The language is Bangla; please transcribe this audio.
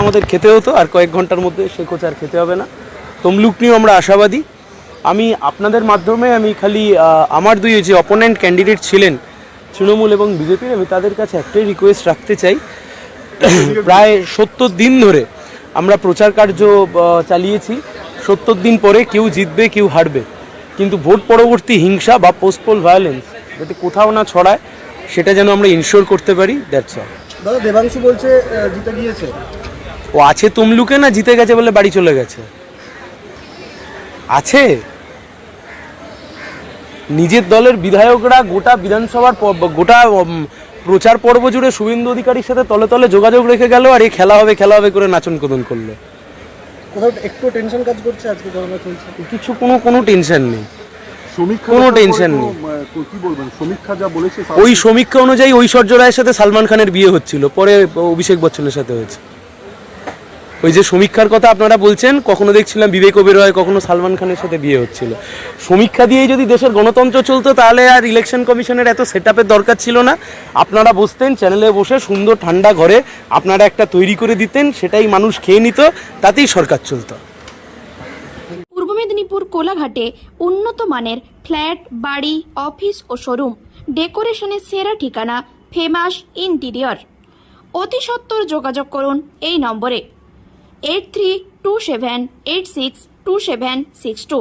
আমাদের খেতে হতো, আর কয়েক ঘণ্টার মধ্যে সে কোচ আর খেতে হবে না। তমলুক নিয়েও আমরা আশাবাদী। আমি আপনাদের মাধ্যমে আমি খালি আমার দুই যে অপোনেন্ট ক্যান্ডিডেট ছিলেন, তৃণমূল এবং বিজেপির, আমি তাদের কাছে একটাই রিকোয়েস্ট রাখতে চাই। প্রায় সত্তর দিন ধরে আমরা প্রচার কার্য চালিয়েছি। সত্তর দিন পরে কেউ জিতবে, কেউ হারবে। কিন্তু ভোট পরবর্তী হিংসা বা পোস্টপোল ভায়োলেন্স যাতে কোথাও না ছড়ায়, সেটা যেন আমরা ইনশিওর করতে পারি দ্যাটস দাদা, দেবাংশু বলছে জিতে গিয়েছে। ও আছে তমলুকে না জিতে গেছে বলে বাড়ি চলে গেছে? আছে? নিজের দলের বিধায়করা গোটা বিধানসভার গোটা প্রচার পর্ব জুড়ে শুভেন্দু অধিকারীর সাথে তলে তলে যোগাযোগ রেখে গেল আর এই খেলা হবে খেলা হবে করে নাচন কদন করল। কোথাও একটু টেনশন কাজ করছে আজকে গণনা চলছে? কিছু কোনো কোনো টেনশন নেই। কোনো কোনো, নেই। কি বলবেন? সমীক্ষা যা বলেছে ওই সমীক্ষা অনুযায়ী ঐশ্বর্য রায়ের সাথে সালমান খানের বিয়ে হচ্ছিল পরে অভিষেক বচ্চনের সাথে হয়েছে। ওই যে সমীক্ষার কথা আপনারা বলছেন, কখনো দেখছিলাম বিবেক ওবেরয় কখনো সালমান খানের সাথে বিয়ে হচ্ছিল। সমীক্ষা দিয়েই যদি দেশের গণতন্ত্র চলতো, তাহলে আর ইলেকশন কমিশনের এত সেট দরকার ছিল না। আপনারা বসতেন চ্যানেলে বসে সুন্দর ঠান্ডা ঘরে আপনারা একটা তৈরি করে দিতেন, সেটাই মানুষ খেয়ে নিত, তাতেই সরকার চলতো। পূর্ব মেদিনীপুর কোলাঘাটে উন্নত মানের ফ্ল্যাট, বাড়ি, অফিস ও শোরুম। ডেকোরেশনের সেরা ঠিকানা ফেমাস ইন্টিরিয়র। অতি সত্বর যোগাযোগ করুন এই নম্বরে। eight three two seven eight six two seven six two